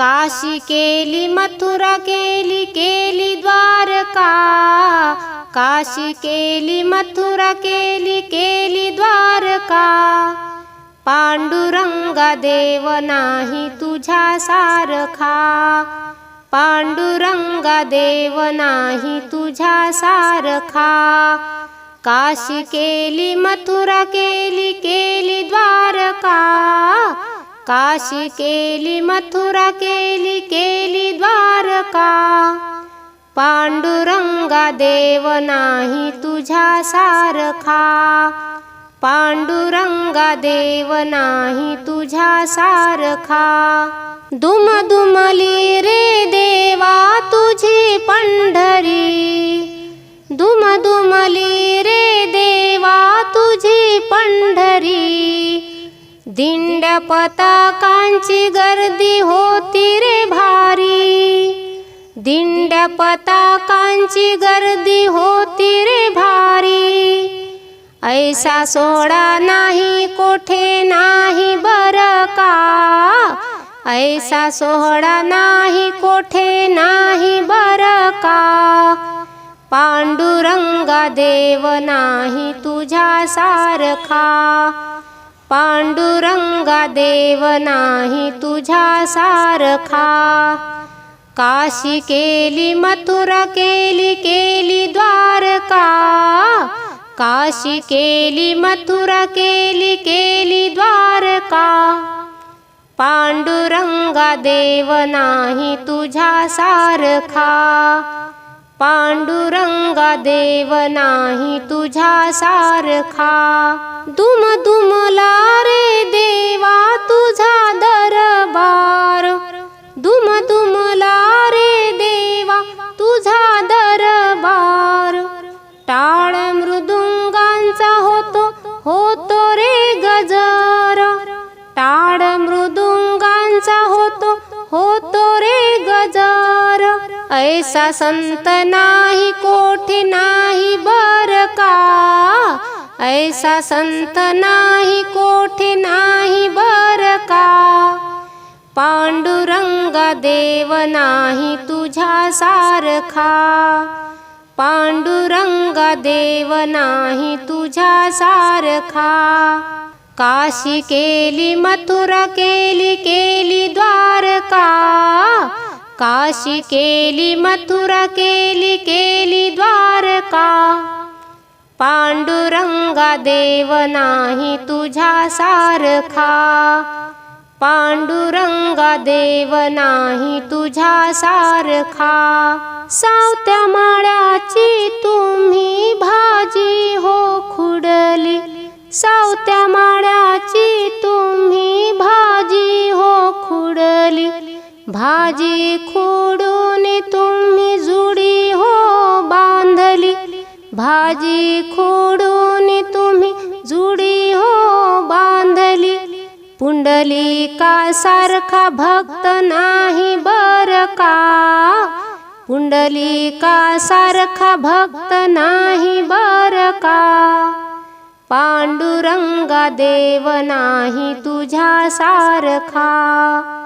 काशी केली मथुरा केली केली द्वारका. काशी केली मथुरा केली केली द्वारका. पांडुरंगा देव नाही तुझ्या सारखा. पांडुरंगा देव नाही तुझ्या सारखा. काशी केली मथुरा केली केली द्वारका. काशी केली मथुरा केली केली द्वारका. पांडुरंगा देव नाही तुझ्या सारखा. पांडुरंगा देव नाही तुझ्या सारखा. दुम दुमली रे देवा तुझी पंढ दिंड पताकांची गर्दी होती रे भारी. दिंड पताकांची गर्दी होती रे भारी. ऐसा सोडा नाही कोठे नाही बर का? ऐसा सोहळा नाही कोठे नाही बर का? पांडुरंगा देव नाही तुझ्या सारखा पांडुरंगा देव नाही तुझ्या सारखा. काशी केली मथुरा केली केली द्वारका. काशी केली मथुरा केली केली द्वारका. पांडुरंगा देव नाही तुझ्या सारखा. पांडुरंगा देव नाही तुझ्या सारखा. दुम दुमला रे ऐसा संत नाही, कोठे नाही, बर का? ऐसा संत नाही, कोठे नाही, बर का? पांडुरंग देव नाही तुझ्या सारखा. पांडुरंग देव नाही तुझ्या सारखा. काशी केली, मथुरा केली केली द्वारका. काशी केली मथुरा केली केली द्वारका. पांडुरंगा देव नाही तुझा सारखा. पांडुरंगा देव नाही तुझ्या सारखा. सावत्या माळ्याची तुम्ही भाजी हो खुडली. सावत्या माळ्याची तुम्ही भाजी हो खुडली. भाजी खोडून तुम्ही जुडी हो बांधली. भाजी खोडून तुम्ही जुडी हो बांधली. पुंडलिका सारखा भक्त नाही बर का? पुंडलिका सारखा भक्त नाही बर का? पांडुरंगा देव नाही तुझ्या सारखा.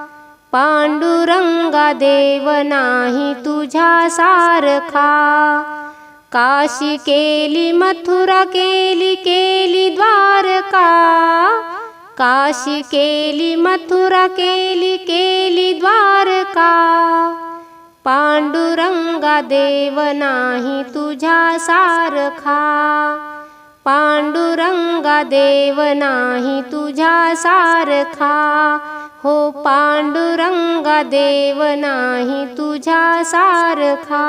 पांडुरंगा देव नाही तुझ्या सारखा. काशी केली मथुरा केली केली द्वारका. काशी केली मथुरा केली केली द्वारका. पांडुरंगा देव नाही तुझ्या सारखा. पांडुरंगा देव नाही तुझ्या सारखा. हो पांडुरंगा देव नाही तुझ्या सारखा.